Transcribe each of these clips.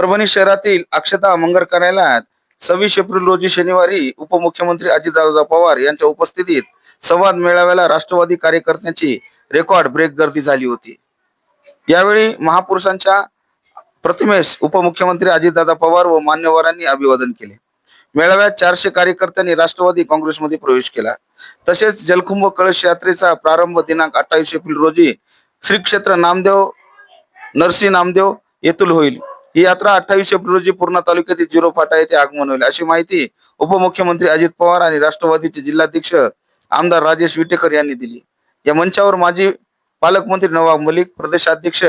परभणी शहरातील अक्षता मंगल कार्यालयात सव्वीस एप्रिल रोजी शनिवारी उपमुख्यमंत्री अजितदादा पवार यांच्या उपस्थितीत संवाद मेळाव्याला राष्ट्रवादी कार्यकर्त्यांची रेकॉर्ड ब्रेक गर्दी झाली होती. यावेळी महापुरुषांच्या प्रतिमेस उपमुख्यमंत्री अजितदादा पवार व मान्यवरांनी अभिवादन केले. मेळाव्यात चारशे कार्यकर्त्यांनी राष्ट्रवादी काँग्रेसमध्ये प्रवेश केला. तसेच जलकुंभ कळश यात्रेचा प्रारंभ दिनांक अठ्ठावीस एप्रिल रोजी श्री क्षेत्र नामदेव नरसी नामदेव येथून होईल. ही यात्रा अठ्ठावीस एप्रिल रोजी पूर्णा तालुक्यातील जिरो फाटा येथे आगमन होईल. अशी माहिती उपमुख्यमंत्री अजित पवार आणि राष्ट्रवादीचे जिल्हाध्यक्ष आमदार राजेश विटेकर यांनी दिली. या मंचावर माजी पालकमंत्री नवाब मलिक प्रदेशाध्यक्ष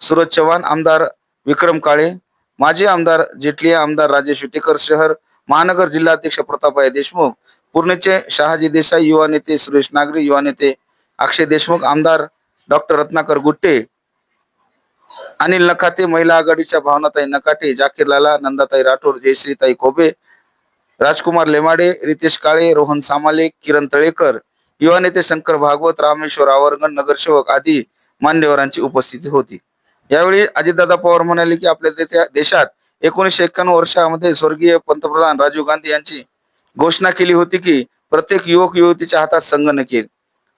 सूरज चव्हाण आमदार विक्रम काळे माजी आमदार जेटली आमदार राजेश विटेकर शहर महानगर जिल्हाध्यक्ष प्रतापराय देशमुख पूर्णेचे शहाजी देसाई युवा नेते सुरेश नागरी युवा नेते अक्षय देशमुख आमदार डॉक्टर रत्नाकर गुट्टे अनिल नकाते महिला आघाडीच्या भावनाताई नकाटे जाकीर लाला नंदाताई राठोड जयश्रीताई कोबे राजकुमार लेमाडे रितेश काळे रोहन सामाले किरण तळेकर युवा नेते शंकर भागवत रामेश्वर आवरगण नगरसेवक आदी मान्यवरांची उपस्थिती होती. यावेळी अजितदादा पवार म्हणाले की आपल्या देशात एकोणीसशे एक्क्याण्णव वर्षामध्ये स्वर्गीय पंतप्रधान राजीव गांधी यांची घोषणा केली होती की प्रत्येक युवक युवतीच्या हातात संगणक येईल.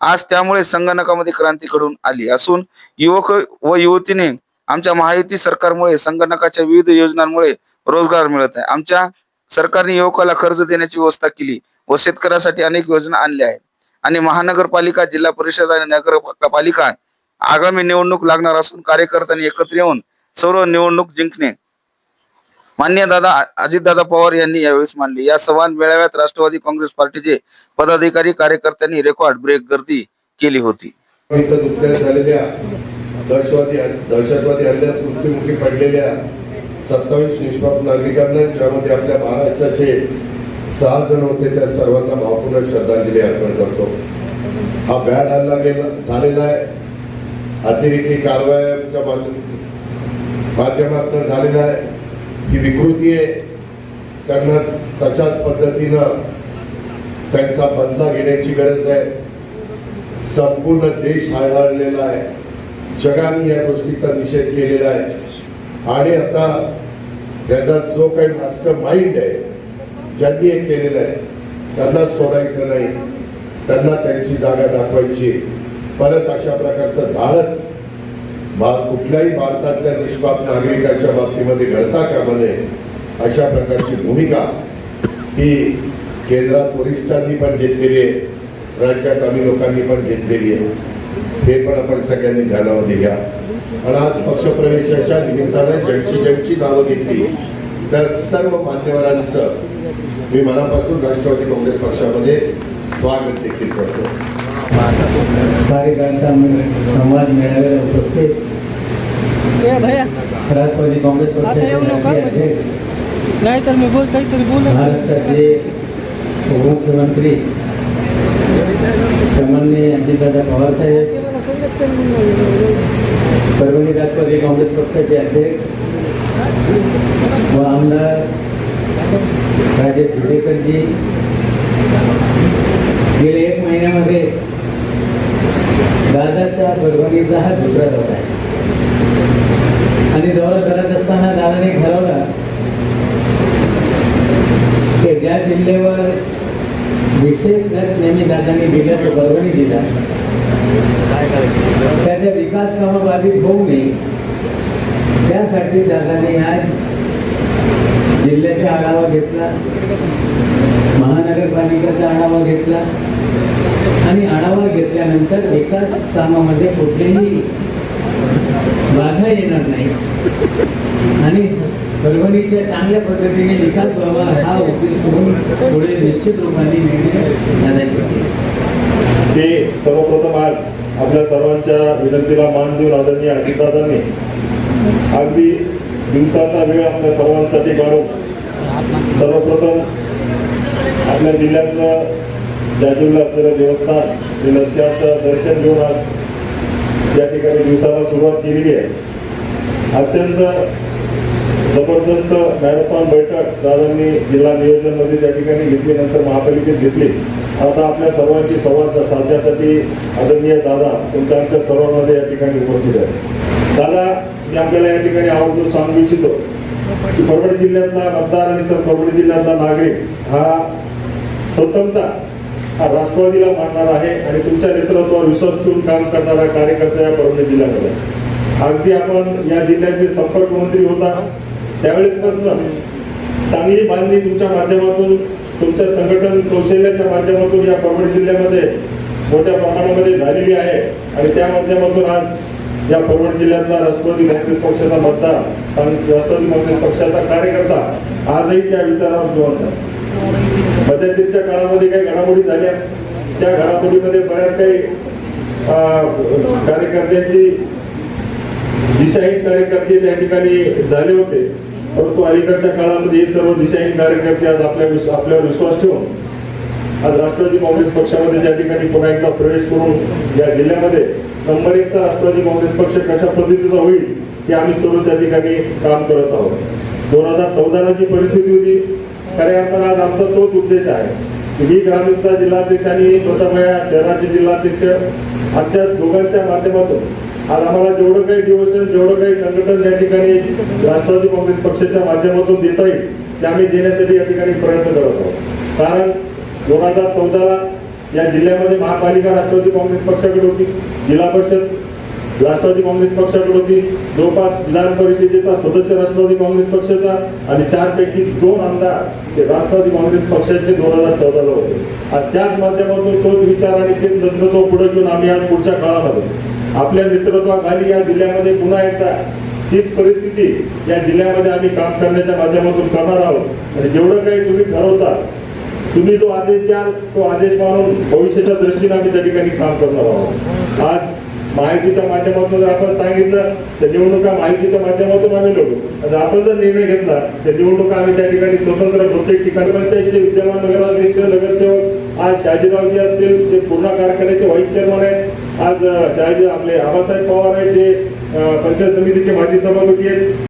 आज त्यामुळे संगणकामध्ये क्रांती घडून आली असून युवक व युवतीने आमच्या महायुती सरकारमुळे संगणकाच्या विविध योजनांमुळे रोजगार मिळत आहे. आमच्या सरकारने युवकाला कर्ज देण्याची व्यवस्था केली व शेतकऱ्यासाठी अनेक योजना आणल्या आहेत. आणि महानगरपालिका जिल्हा परिषद आणि नगरपालिका आगामी निवडणूक लागणार असून कार्यकर्त्यांनी एकत्र येऊन सर्व निवडणूक जिंकणे मान्य दादा अजितदादा पवार यांनी यावेळेस मानली. या संवाद मेळाव्यात राष्ट्रवादी काँग्रेस पार्टीचे पदाधिकारी कार्यकर्त्यांनी रेकॉर्ड ब्रेक गर्दी केली होती. झालेल्या दहशतवादी दहशतवादी हल्ल्यात मृत्यूमुखी पडलेल्या सत्तावीस निष्पाप नागरिकांना ज्यामध्ये आपल्या महाराष्ट्राचे सहा जण होते त्या सर्वांना भावपूर्ण श्रद्धांजली अर्पण करतो. हा बॅड हल्ला गेला झालेला आहे. अतिरेकी कारवायांच्या माध्यमातून झालेला आहे. ही विकृती आहे. त्यांना तशाच पद्धतीनं त्यांचा बदला घेण्याची गरज आहे. संपूर्ण देश हाळलेला आहे. जगाने या गोष्टीचा निषेध केलेला आहे. आणि आता त्याचा जो काही मास्टर माइंड आहे ज्यांनी हे केलेलं आहे त्यांना सोडायचं नाही. त्यांना त्यांची जागा दाखवायची. परत अशा प्रकारचं धाडच कुठल्याही भारतातल्या निष्पाप नागरिकाच्या बाबतीमध्ये घडता कामा नये अशा प्रकारची भूमिका ही केंद्रात वरिष्ठांनी पण घेतलेली आहे. राज्यात आम्ही लोकांनी पण घेतलेली आहे. हे पण आपण सगळ्यांनी ध्यानामध्ये घ्या. आणि आज पक्षप्रवेशाच्या निमित्तानं ज्यांची ज्यांची नावं घेतली त्या सर्व मान्यवरांचं मी मनापासून राष्ट्रवादी काँग्रेस पक्षामध्ये स्वागत देखील करतो. कार्यकर्ता संवाद मेळाव्याला उपस्थित ए भैया। राष्ट्रवादी काँग्रेस आता येऊ पक्षाचे नका राष्ट्रीय अध्यक्ष नाही तर मी बोल काहीतरी बोल महाराष्ट्राचे उपमुख्यमंत्री सन्माननीय अजितदादा पवारसाहेब परभणी राष्ट्रवादी काँग्रेस पक्षाचे अध्यक्ष व आमदार राजेश विटेकरजी गेल्या एक महिन्यामध्ये दादाच्या परभणीचा हा दुसरा दौरा आहे. आणि दौरा करत असताना दादाने ठरवलं की ज्या जिल्ह्यावर विशेष लक्ष नेहमी दादांनी दिलं तो परभणी दिला. त्याच्या विकास कामं बाधित होऊ नये. त्यासाठी दादाने आज जिल्ह्याचा आढावा घेतला. महानगरपालिकेचा आढावा घेतला. आणि आढावा घेतल्यानंतर विकास कामामध्ये कुठलीही बाधा येणार नाही. आणि परभणीच्या चांगल्या पद्धतीने विकास व्हावा हा उद्देश करून पुढे निश्चित रूपाने निर्णय ते सर्वप्रथम आज आपल्या सर्वांच्या विनंतीला मान देऊन आदरणीय अजितदादांनी अगदी दिवसाचा वेळ आपल्या सर्वांसाठी काढून सर्वप्रथम आपल्या जिल्ह्यातलं जाजूला असलेलं देवस्थान हे नरसिंहाचं दर्शन घेऊन आज या ठिकाणी दिवसाला सुरुवात केलेली आहे. अत्यंत जबरदस्त मॅरेथॉन बैठक दादांनी जिल्हा नियोजनमध्ये त्या ठिकाणी घेतली नंतर महापालिकेत घेतली. आता आपल्या सर्वांची संवाद साधण्यासाठी आदरणीय दादा तुमच्या आमच्या सर्वांमध्ये या ठिकाणी उपस्थित आहे दादा मी आपल्याला या ठिकाणी आवडतो सांगू इच्छितो. परभणी जिल्ह्यातला मतदार आणि परभणी जिल्ह्यातला नागरिक हा प्रथमतः राष्ट्रवादीला मानणार आहे आणि तुमच्या नेतृत्वावर विश्वास ठेवून काम करणारा कार्यकर्ता या परभणी जिल्ह्यामध्ये अगदी आपण या जिल्ह्याचे संपर्क मंत्री होता. त्यावेळेसपासून चांगली बांधणी तुमच्या माध्यमातून तुमच्या संघटन कौशल्याच्या माध्यमातून या परभणी जिल्ह्यामध्ये मोठ्या प्रमाणामध्ये झालेली आहे. आणि त्या माध्यमातून आज या परभणी जिल्ह्यातला राष्ट्रवादी काँग्रेस पक्षाचा मतदार आणि राष्ट्रवादी काँग्रेस पक्षाचा कार्यकर्ता आजही त्या विचारावर जिवंत आहे मध्यंतरीच्या काळामध्ये काही घडामोडी झाल्या. त्या घडामोडीमध्ये बऱ्याच काही अं, कार्यकर्त्यांची दिशाहीन कार्यकर्ते त्या ठिकाणी झाले होते. परंतु अलीकडच्या काळामध्ये हे सर्व दिशाहीन कार्यकर्ते आज आपल्या आपल्यावर विश्वास ठेवून आज राष्ट्रवादी काँग्रेस पक्षामध्ये ज्या ठिकाणी पुन्हा एकदा प्रवेश करून या जिल्ह्यामध्ये नंबर एकचा राष्ट्रवादी काँग्रेस पक्ष कशा पद्धतीचा होईल हे आम्ही सर्व त्या ठिकाणी काम करत आहोत. दोन हजार चौदाला जी परिस्थिती होती खऱ्या अर्थानं आज आमचा तोच उद्देश आहे. मी ग्रामीणचा जिल्हाध्यक्ष आणि प्रथम शहराचे जिल्हाध्यक्ष आमच्या दोघांच्या माध्यमातून आज आम्हाला जेवढं काही दिवस जेवढं काही संघटन या ठिकाणी राष्ट्रवादी काँग्रेस पक्षाच्या माध्यमातून देता येईल ते आम्ही देण्यासाठी या ठिकाणी प्रयत्न करत आहोत. कारण दोन हजार चौदाला या जिल्ह्यामध्ये महापालिका राष्ट्रवादी काँग्रेस पक्षाकडे होती. जिल्हा परिषद राष्ट्रवादी काँग्रेस पक्षाकडे होती. जवळपास विधान परिषदेचा सदस्य राष्ट्रवादी काँग्रेस पक्षाचा आणि चार पैकी दोन आमदार ते राष्ट्रवादी काँग्रेस पक्षाचे दोन हजार चौदाला होते. आज त्याच माध्यमातून तोच विचार आणि तेच नेतृत्व पुढे घेऊन आम्ही आज पुढच्या काळामध्ये. आपल्या नेतृत्वाखाली या जिल्ह्यामध्ये पुन्हा एकदा तीच परिस्थिती या जिल्ह्यामध्ये आम्ही काम करण्याच्या माध्यमातून करणार आहोत. आणि जेवढं काही तुम्ही ठरवता तुम्ही जो आदेश द्याल तो आदेश मानून भविष्याच्या दृष्टीने आम्ही त्या ठिकाणी काम करणार आहोत. आज माहितीच्या माध्यमातून जर आपण सांगितलं तर निवडणुका माहितीच्या माध्यमातून आम्ही लढू. आणि आपण जर निर्णय घेतला तर निवडणुका आम्ही त्या ठिकाणी स्वतंत्र प्रत्येक ठिकाणी पंचायतचे विद्यमान नगराध्यक्ष नगरसेवक आज शहाजीरावजी असतील जे पूर्ण कारखान्याचे व्हाईस चेअरमन आहेत आज शहाजी आपले आबासाहेब पवार आहेत जे पंचायत समितीचे माजी सभापती आहेत.